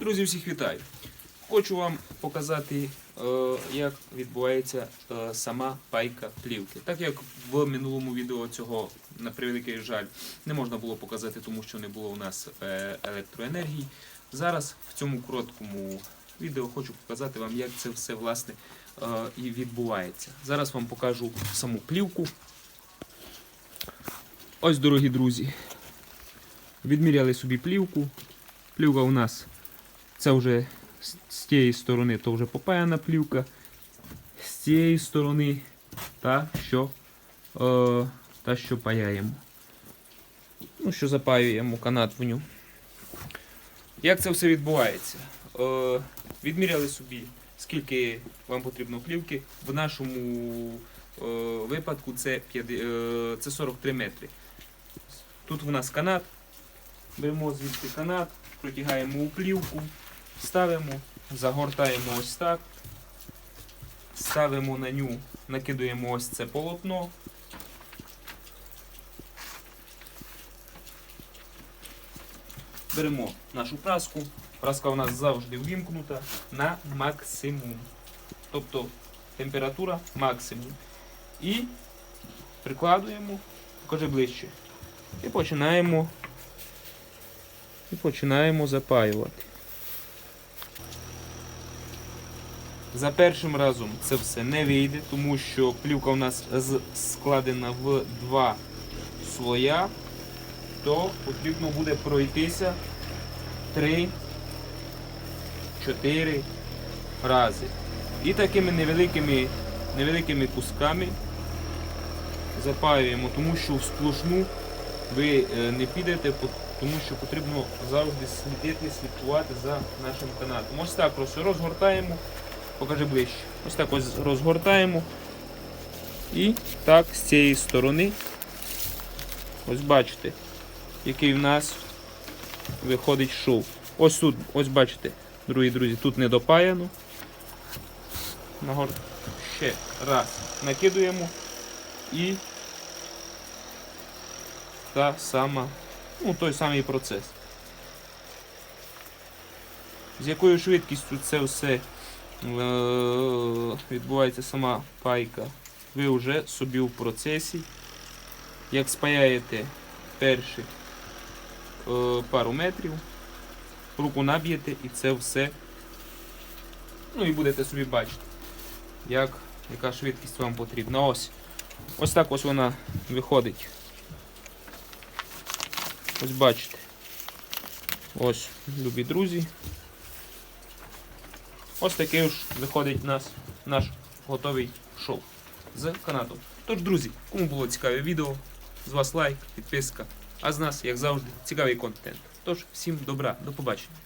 Друзі, всіх вітаю! Хочу вам показати, е, як відбувається е, сама пайка плівки. Так як в минулому відео цього, на превеликий жаль, не можна було показати, тому що не було у нас е, електроенергії. Зараз в цьому короткому відео хочу показати вам, як це все власне і відбувається. Зараз вам покажу саму плівку. Ось, дорогі друзі, відміряли собі плівку. Плівка у нас це вже з- тієї сторони то вже попаяна плівка. З цієї сторони та що, е, та, що паяємо. Ну, що запаюємо канат в ню. Як це все відбувається? Е, відміряли собі, скільки вам потрібно плівки. В нашому е, випадку це, 50 е, це 43 метри. Тут в нас канат. Беремо звідси канат, протягаємо у плівку, ставимо, загортаємо ось так, ставимо на ню, накидуємо ось це полотно. Беремо нашу праску. Праска у нас завжди ввімкнута на максимум. Тобто температура максимум. І прикладуємо, покажи ближче. І починаємо і починаємо запаювати. За першим разом це все не вийде, тому що плівка у нас складена в два слоя, то потрібно буде пройтися 3-4 рази. І такими невеликими, невеликими кусками запаюємо, тому що в сплошну ви е, не підете, тому що потрібно завжди слідити, слідкувати за нашим канатом. Ось так просто розгортаємо, покажи ближче. Ось так ось розгортаємо. І так з цієї сторони. Ось бачите, який в нас виходить шов. Ось тут, ось бачите, другі друзі, тут не допаяно. Нагор... Ще раз накидуємо і та сама, ну, той самий процес. З якою швидкістю це все відбувається сама пайка, ви вже собі в процесі. Як спаяєте перші е, пару метрів, руку наб'єте і це все. Ну і будете собі бачити, як, яка швидкість вам потрібна. Ось. Ось так ось вона виходить. Ось бачите. Ось, любі друзі. Ось такий ж виходить нас, наш готовий шоу з канатом. Тож, друзі, кому було цікаве відео, з вас лайк, підписка, а з нас, як завжди, цікавий контент. Тож, всім добра, до побачення.